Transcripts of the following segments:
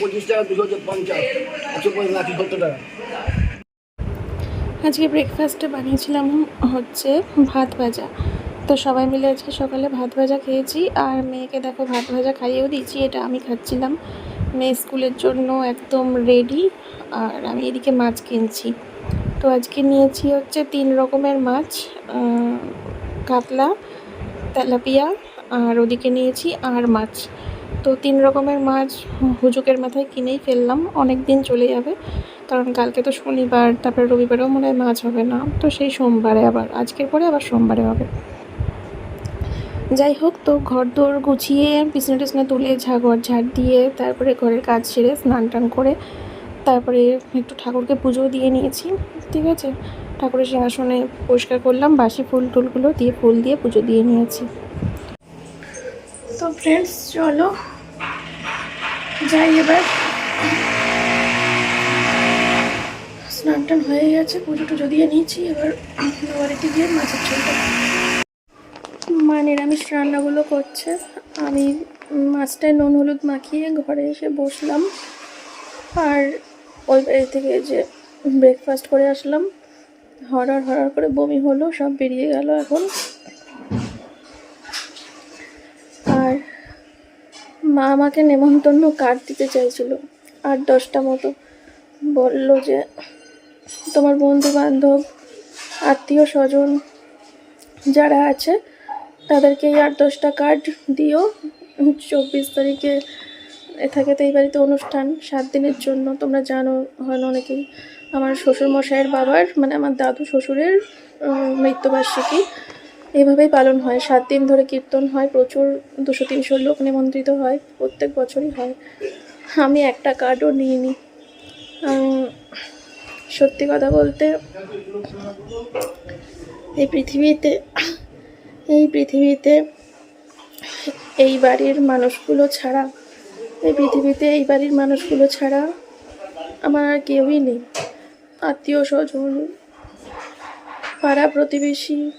পঁচিশ টাকা আজকে ব্রেকফাস্টে বানিয়েছিলাম হচ্ছে ভাত ভাজা। তো সবাই মিলে আজকে সকালে ভাত ভাজা খেয়েছি, আর মেয়েকে দেখো ভাত ভাজা খাইয়েও দিয়েছি, এটা আমি খাচ্ছিলাম। মেয়ে স্কুলের জন্য একদম রেডি আর আমি এদিকে মাছ কিনছি। তো আজকে নিয়েছি হচ্ছে তিন রকমের মাছ কাতলা, তেলাপিয়া, আর ওদিকে নিয়েছি আর মাছ। তো তিন রকমের মাছ হুজুকের মাথায় কিনেই ফেললাম অনেক দিন চলে যাবে, কারণ কালকে তো শনিবার, তারপরে রবিবারেও মনে হয় মাছ হবে না। তো সেই সোমবারে আবার, আজকের পরে আবার সোমবারে হবে। যাই হোক, তো ঘর দোর গুছিয়ে পিছনে টিছনা তুলে ঝাড় ঝাড় দিয়ে তারপরে ঘরের কাজ সেরে স্নান টান করে তারপরে একটু ঠাকুরকে পুজো দিয়ে নিয়েছি, ঠিক আছে? ঠাকুরের সিংহাসনে পরিষ্কার করলাম, বাসি ফুল টুলগুলো দিয়ে ফুল দিয়ে পুজো দিয়ে নিয়েছি। তো ফ্রেন্ডস চলো। যাই এবার। স্নান টান হয়ে গেছে, পুজো টুজো দিয়ে নিয়েছি, এবার বাড়িতে গিয়ে মাছের ঝোলটা। মা নিরামিষ রান্নাগুলো করছে। আমি মাছটায় নুন হলুদ মাখিয়ে ঘরে এসে বসলাম। আর ওই বাড়ি থেকে যে ব্রেকফাস্ট করে আসলাম হরর হরর করে বমি হলো, সব বেরিয়ে গেল এখন। আর মা আমাকে নেমন্তন্ন কার্ড দিতে চাইছিল। আট দশটা মতো বলল যে, তোমার বন্ধু বান্ধব আত্মীয় স্বজন যারা আছে তাদেরকে আট দশটা কার্ড দিও। চব্বিশ তারিখে এ থাকে তো এই বাড়িতে অনুষ্ঠান, সাত দিনের জন্য। তোমরা জানো, হয় অনেকেই আমার শ্বশুরমশাইয়ের বাবার মানে আমার দাদু শ্বশুরের মৃত্যুবার্ষিকী। এভাবেই পালন হয়। সাত দিন ধরে কীর্তন হয়, প্রচুর দুশো তিনশো লোক নিমন্ত্রিত হয়, প্রত্যেক বছরই হয়। আমি একটা কার্ডও নিইনি। সত্যি কথা বলতে, এই পৃথিবীতে এই পৃথিবীতে, এই বাড়ির মানুষগুলো ছাড়া, এই পৃথিবীতে এই বাড়ির মানুষগুলো ছাড়া আমার আর কেউই নেই। আত্মীয় স্বজন, পাড়া প্রতিবেশী,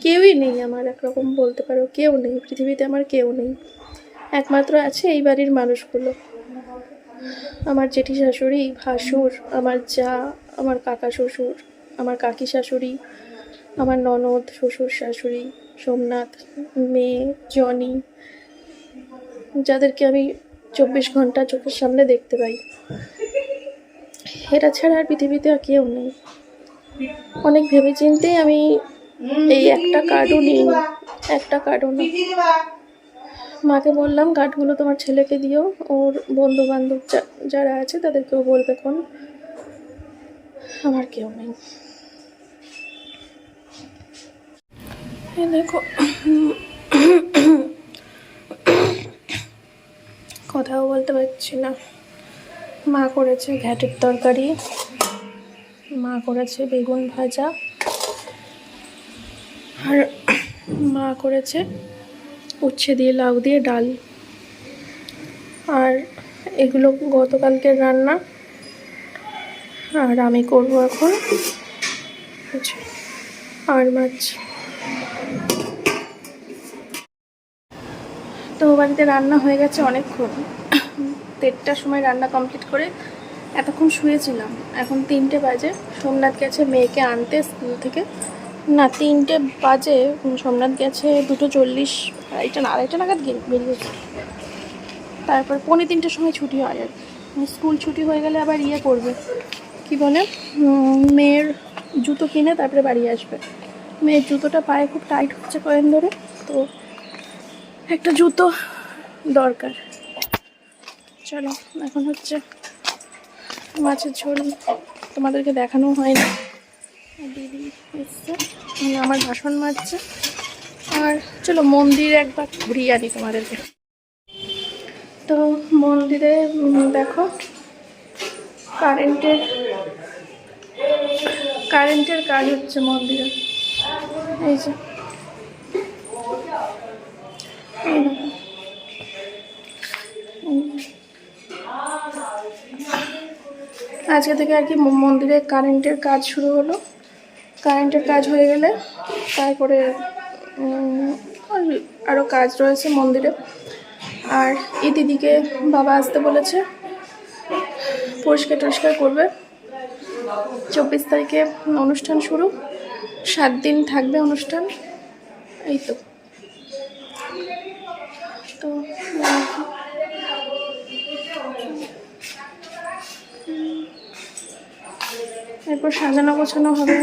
কেউই নেই আমার, একরকম বলতে পারো, কেউ নেই। পৃথিবীতে আমার কেউ নেই। একমাত্র আছে এই বাড়ির মানুষগুলো। আমার জেঠি শাশুড়ি, ভাসুর, আমার যা, আমার কাকা শ্বশুর, আমার কাকি শাশুড়ি আমার ননদ, শ্বশুর শাশুড়ি, সোমনাথ, মেয়ে, জনি, যাদেরকে আমি চব্বিশ ঘণ্টা চোখের সামনে দেখতে পাই। এরা ছাড়া আর পৃথিবীতে আর কেউ নেই। অনেক ভেবে ভেবেচিন্তেই আমি এই একটা কার্ডও নিই একটা কার্ডও না। মাকে বললাম কার্ডগুলো তোমার ছেলেকে দিও, ওর বন্ধু বান্ধব যারা আছে তাদেরকেও বলবে কোন? আমার কেউ নেই এই দেখো। কথাও বলতে পারছি না। মা করেছে ঘ্যাটের তরকারি। মা করেছে বেগুন ভাজা। আর মা করেছে উচ্ছে দিয়ে লাউ দিয়ে ডাল। আর এগুলো গতকালকের রান্না। আর আমি করব এখন আর মাছ। তো বাড়িতে রান্না হয়ে গেছে অনেকক্ষণ। দেড়টার সময় রান্না কমপ্লিট করে এতক্ষণ শুয়েছিলাম। এখন তিনটে বাজে। সোমনাথ গেছে মেয়েকে আনতে স্কুল থেকে। না, তিনটে বাজে। সোমনাথ গেছে দুটো চল্লিশ, আড়াইটা আড়াইটা নাগাদ বেরিয়েছে। তারপর পৌনে তিনটের সময় ছুটি হয় আর কি। স্কুল ছুটি হয়ে গেলে আবার ইয়ে করবে। কি বলে? মেয়ের জুতো কিনে তারপরে বাড়ি আসবে। মেয়ের জুতোটা পায়ে খুব টাইট হচ্ছে কয়েন ধরে, তো একটা জুতো দরকার চলো, এখন হচ্ছে মাছের ঝোল তোমাদেরকে দেখানো হয় না দিদি এসছে, উনি আমার বাসন মাজছে আর চলো, মন্দির একবার ঘুরিয়ে আনি তোমাদেরকে তো মন্দিরে দেখো কারেন্টের কারেন্টের কাজ হচ্ছে মন্দিরে। এই যে। আজকে থেকে আর কি মন্দিরে কারেন্টের কাজ শুরু হলো। কারেন্টের কাজ হয়ে গেলে তারপরে আরও কাজ রয়েছে মন্দিরে। আর এই দিদিকে বাবা আসতে বলেছে পরিষ্কার টরিষ্কার করবে। চব্বিশ তারিখে অনুষ্ঠান শুরু। সাত দিন থাকবে অনুষ্ঠান। এই তো তো আর কি। এরপর সাজানো গোছানো হবে।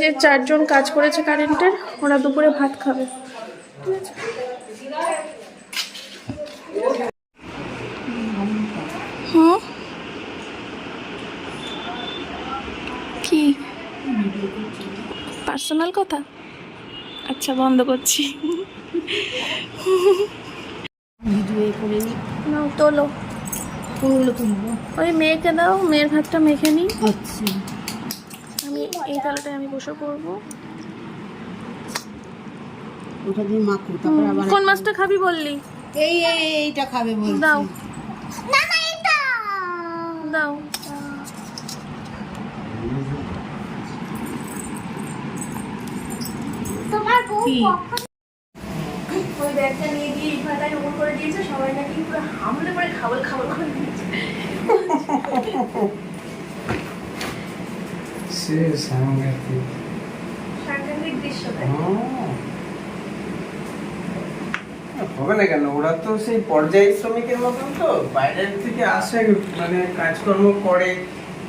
যে চারজন কাজ করেছে কারেন্টের, ওরা দুপুরে ভাত খাবে। হুম? কি? পার্সোনাল কথা? আচ্ছা বন্ধ করছি। ভিডিও করে নি। নাও তোলো। কোনগুলো তুলবো। ওই মেয়েকে দাও মেয়ের ভাতটা মেখে নিই আচ্ছা। আমি এই তালাটায় আমি বসে পড়ব। ওটা দিয়ে মাখো তারপর আবার কোন মাছটা খাবি বললি? এই এই এইটা খাবে বলছি। দাও। দাও। ওই ব্যাগটা নিয়ে ইটভাটায় ওপর করে দিয়েছে সবাই নাকি পুরো হামলে করে খাবল খাবল করে দিয়েছে। সে সাংঘাতিক সাংঘাতিক দৃশ্য হবে না কেন? ওরা তো সেই পর্যায়ী শ্রমিকের মতন তো বাইরের থেকে আসে মানে কাজকর্ম করে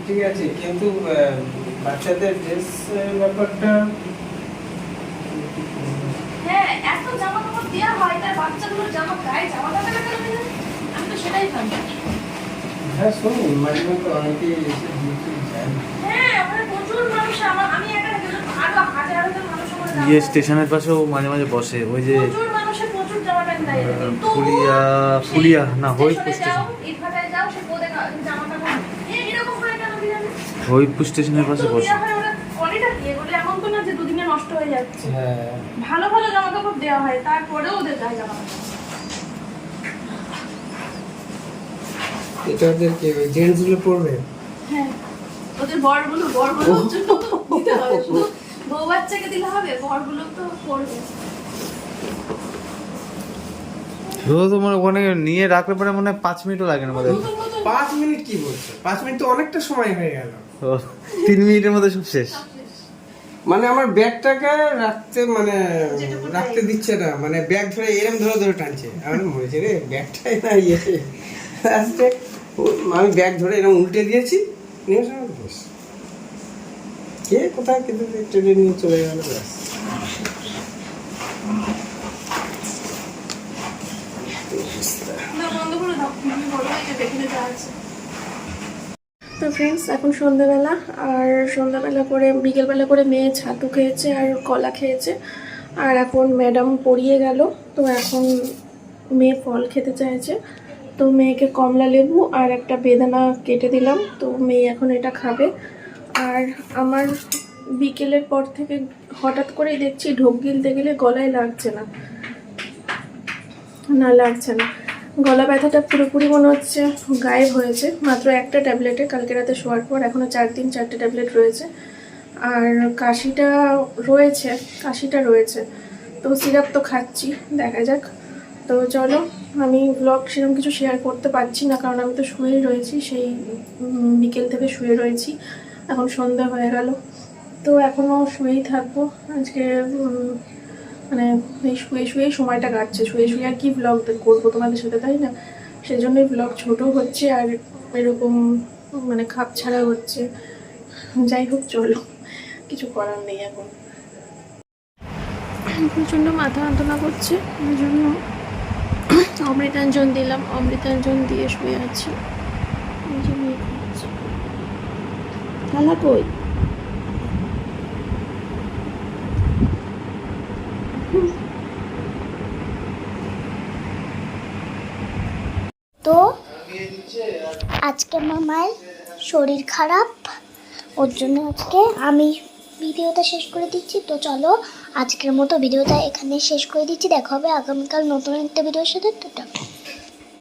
ঠিক আছে? কিন্তু বাচ্চাদের ড্রেস ব্যাপারটা হ্যাঁ এত জামা দেওয়া হয় তার বাচ্চাগুলোর জামা গায়ে জামা কাপড় না? আমি তো সেটাই ভাবি। হ্যাঁ শুনুন মাঝে মধ্যে অনেকেই এসে ডিউটি যায়। হ্যাঁ ওখানে প্রচুর মানুষ আমার আমি একা না আরও হাজার হাজার মানুষ ইয়ে স্টেশনের পাশেও মাঝে মাঝে বসে ওই যে প্রচুর মানুষের প্রচুর জামা প্যান্ট দেয় কিন্তু ফুলিয়া ফুলিয়া না হই স্টেশনে হইপুর স্টেশনের পাশে বসে। হয় নষ্ট হয়ে যাচ্ছে। হ্যাঁ। ভালো ভালো জামা কাপড় দেওয়া হয় তারপরেও ওদের গায়ে জামা এটা ওদের কি জেন্টসগুলো পড়বে হ্যাঁ। ওদের বরগুলো বরগুলোর জন্য দিতে হবে শুধু বউ বাচ্চাকে দিলে হবে বরগুলো তো করবে ধরো মানে ওখানে নিয়ে রাখলে পরে মনে হয় পাঁচ মিনিটও লাগে না আমাদের। পাঁচ মিনিট কি বলছো? পাঁচ মিনিট তো অনেকটা সময় হয়ে গেল। তিন মিনিটের মধ্যে সব শেষ। মানে আমার ব্যাগটাকে রাখতে মানে রাখতে দিচ্ছে না। মানে ব্যাগ ধরে এরম ধরে ধরে টানছে। আমি মরেছি রে ব্যাগটাই না ইয়ে। লাস্টে আমি ব্যাগ ধরে এরকম উল্টে দিয়েছি। নিয়ে। কে কোথায় কিন্তু ট্রেনে নিয়ে চলে গেল? ব্যাস। না বন্ধ করে দাও। যে দেখে আছে তো ফ্রেন্ডস এখন সন্ধ্যাবেলা, আর সন্ধ্যাবেলা করে, বিকেলবেলা করে মেয়ে ছাতু খেয়েছে আর কলা খেয়েছে। আর এখন ম্যাডাম পড়িয়ে গেল, তো এখন মেয়ে ফল খেতে চাইছে। তো মেয়েকে কমলা লেবু আর একটা বেদানা কেটে দিলাম, তো মেয়ে এখন এটা খাবে। আর আমার বিকেলের পর থেকে হঠাৎ করেই দেখছি ঢোক গিলতে গেলে গলায় লাগছে না। না, লাগছে না। গলা ব্যথাটা পুরোপুরি মনে হচ্ছে গায়েব হয়েছে। মাত্র একটা ট্যাবলেটে কালকে রাতে শোয়ার পর এখনও চার দিন চারটে ট্যাবলেট রয়েছে। আর কাশিটা রয়েছে কাশিটা রয়েছে। তো সিরাপ তো খাচ্ছি, দেখা যাক। তো চলো, আমি ব্লগ সেরকম কিছু শেয়ার করতে পারছি না, কারণ আমি তো শুয়েই রয়েছি, সেই বিকেল থেকে শুয়ে রয়েছি। এখন সন্ধ্যা হয়ে গেল। তো এখনও শুয়েই থাকব। আজকে মানে এই শুয়ে শুয়ে সময়টা কাটছে। শুয়ে শুয়ে আর কি ব্লগ করব তোমাদের সাথে, তাই না? সেই জন্যই ব্লগ ছোট হচ্ছে আর এরকম মানে খাপ ছাড়া হচ্ছে। যাই হোক, চলো। কিছু করার নেই এখন। প্রচণ্ড মাথা যন্ত্রণা করছে। ওই জন্য অমৃতাঞ্জন দিলাম। অমৃতাঞ্জন দিয়ে শুয়ে আছি। এই যে মেয়ে কই? তো আজকে মায়ের শরীর খারাপ, ওর জন্য আজকে আমি ভিডিওটা শেষ করে দিচ্ছি। তো চলো আজকের মতো ভিডিওটা এখানে শেষ করে দিচ্ছি। দেখা হবে আগামীকাল নতুন একটা ভিডিওর সাথে। তো।